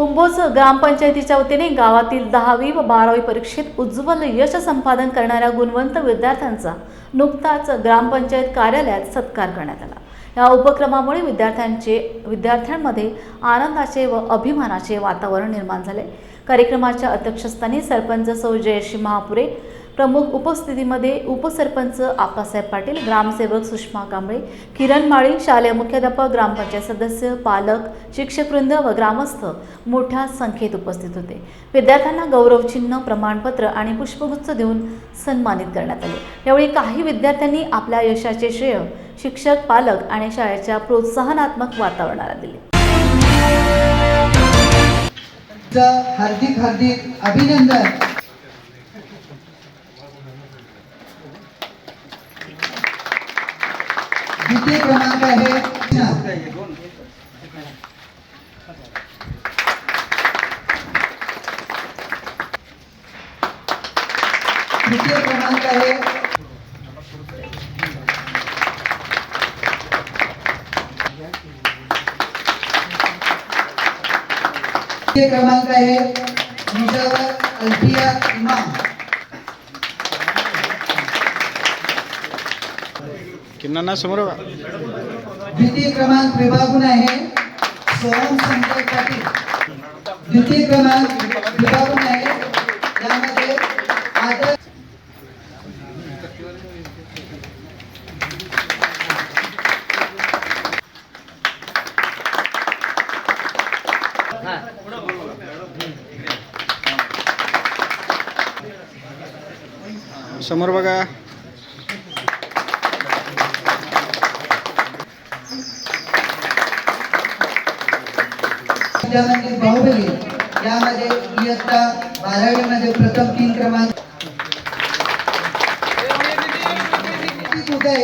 कुंभोज ग्रामपंचायतीच्या वतीने गावातील दहावी व बारावी परीक्षेत उज्ज्वल यश संपादन करणाऱ्या गुणवंत विद्यार्थ्यांचा नुकताच ग्रामपंचायत कार्यालयात सत्कार करण्यात आला. या उपक्रमामुळे विद्यार्थ्यांचे विद्यार्थ्यांमध्ये आनंदाचे व अभिमानाचे वातावरण निर्माण झाले. कार्यक्रमाच्या अध्यक्षस्थानी सरपंच सौ जयश्री महापुरे प्रमुख उपस्थितीमध्ये उपसरपंच आप्पासाहेब पाटील ग्रामसेवक सुषमा कांबळे किरण माळी शालेय मुख्याध्यापक ग्रामपंचायत सदस्य पालक शिक्षकवृंद व ग्रामस्थ मोठ्या संख्येत उपस्थित होते. विद्यार्थ्यांना गौरवचिन्ह प्रमाणपत्र आणि पुष्पगुच्छ देऊन सन्मानित करण्यात आले. यावेळी काही विद्यार्थ्यांनी आपल्या यशाचे श्रेय शिक्षक पालक आणि शाळेच्या प्रोत्साहनात्मक वातावरणाला दिले. हार्दिक हार्दिक अभिनंदन. द्वितीय क्रमांक आहे. तृतीय क्रमांक आहे. तृतीय क्रमांक आहे. मुजवर अल्फिया इमाम किन्ना समोर. द्वितीय क्रमांक विभागून आहे सोहम शंकर पाटील. द्वितीय क्रमांक विभागून आहे. आदर समोर बघा. विद्यामंदिर बाहुबली यामध्ये इयत्ता बारावीमध्ये प्रथम तीन क्रमांक. उदय